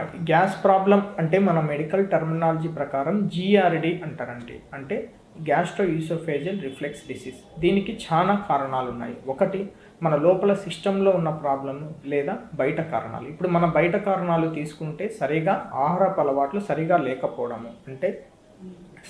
Gas problem అంటే మన medical terminology ప్రకారం జిఆర్డి అంటారండి. అంటే గ్యాస్ట్రో యూసోఫేజియల్ రిఫ్లెక్స్ డిసీజ్. దీనికి చాలా కారణాలు ఉన్నాయి. ఒకటి మన లోపల సిస్టంలో ఉన్న ప్రాబ్లం లేదా బయట కారణాలు. ఇప్పుడు మన బయట కారణాలు తీసుకుంటే సరిగా ఆహారపు అలవాట్లు సరిగా లేకపోవడము. అంటే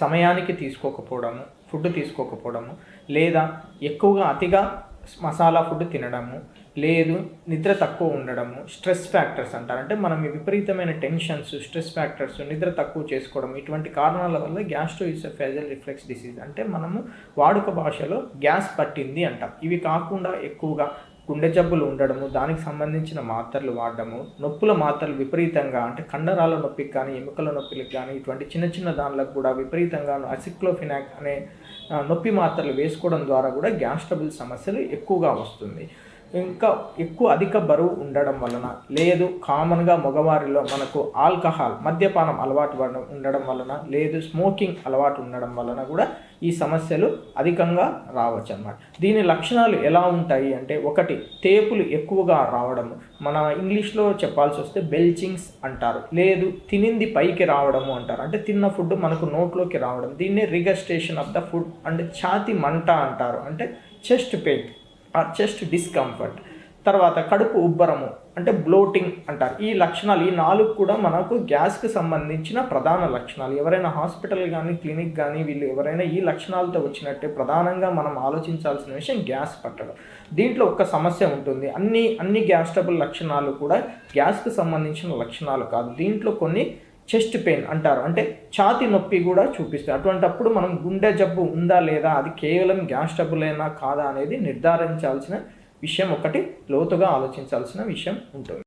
సమయానికి తీసుకోకపోవడము ఫుడ్ తీసుకోకపోవడము లేదా ఎక్కువగా అతిగా మసాలా ఫుడ్ తినడము లేదు నిద్ర తక్కువ ఉండడము స్ట్రెస్ ఫ్యాక్టర్స్ అంటారు. అంటే మనం విపరీతమైన టెన్షన్స్ స్ట్రెస్ ఫ్యాక్టర్స్ నిద్ర తక్కువ చేసుకోవడం ఇటువంటి కారణాల వల్ల గ్యాస్ట్రో ఇసోఫేజల్ రిఫ్లెక్స్ డిసీజ్. అంటే మనము వాడుక భాషలో గ్యాస్ పట్టింది అంటాం. ఇవి కాకుండా ఎక్కువగా గుండె జబ్బులు ఉండడము దానికి సంబంధించిన మాత్రలు వాడడము నొప్పుల మాత్రలు విపరీతంగా అంటే కండరాల నొప్పికి కానీ ఎముకల నొప్పికి కానీ ఇటువంటి చిన్న చిన్న దానిలకు కూడా విపరీతంగా అసిక్లోఫినాక్ అనే నొప్పి మాత్రలు వేసుకోవడం ద్వారా కూడా గ్యాస్ ట్రబుల్ సమస్యలు ఎక్కువగా వస్తుంది. ఇంకా ఎక్కువ అధిక బరువు ఉండడం వలన లేదు కామన్గా మగవారిలో మనకు ఆల్కహాల్ మద్యపానం అలవాటు పడడం ఉండడం వలన లేదు స్మోకింగ్ అలవాటు ఉండడం వలన కూడా ఈ సమస్యలు అధికంగా రావచ్చు అన్నమాట దీని లక్షణాలు ఎలా ఉంటాయి అంటే ఒకటి తేపులు ఎక్కువగా రావడము మన ఇంగ్లీష్లో చెప్పాల్సి వస్తే బెల్చింగ్స్ అంటారు. లేదు తినింది పైకి రావడము అంటారు. అంటే తిన్న ఫుడ్ మనకు నోట్లోకి రావడం. దీన్ని regurgitation of the food and ఛాతి మంట అంటారు. అంటే చెస్ట్ పెయిన్. చెస్ట్ డిస్కంఫర్ట్ తర్వాత కడుపు ఉబ్బరము అంటే బ్లోటింగ్ అంటారు. ఈ లక్షణాలు ఈ నాలుగు కూడా మనకు గ్యాస్కి సంబంధించిన ప్రధాన లక్షణాలు. ఎవరైనా హాస్పిటల్ కానీ క్లినిక్ కానీ వీళ్ళు ఎవరైనా ఈ లక్షణాలతో వచ్చినట్టే ప్రధానంగా మనం ఆలోచించాల్సిన విషయం గ్యాస్ పట్టడం. దీంట్లో ఒక సమస్య ఉంటుంది. అన్ని అన్ని గ్యాస్ ట్రబుల్ లక్షణాలు కూడా గ్యాస్కి సంబంధించిన లక్షణాలు కాదు. దీంట్లో కొన్ని చెస్ట్ పెయిన్ అంటారు. అంటే ఛాతి నొప్పి కూడా చూపిస్తుంది అటువంటప్పుడు మనం గుండె జబ్బు ఉందా లేదా అది కేవలం గ్యాస్ జబ్బులేనా కాదా అనేది నిర్ధారించాల్సిన విషయం ఒకటి లోతుగా ఆలోచించాల్సిన విషయం ఉంటుంది.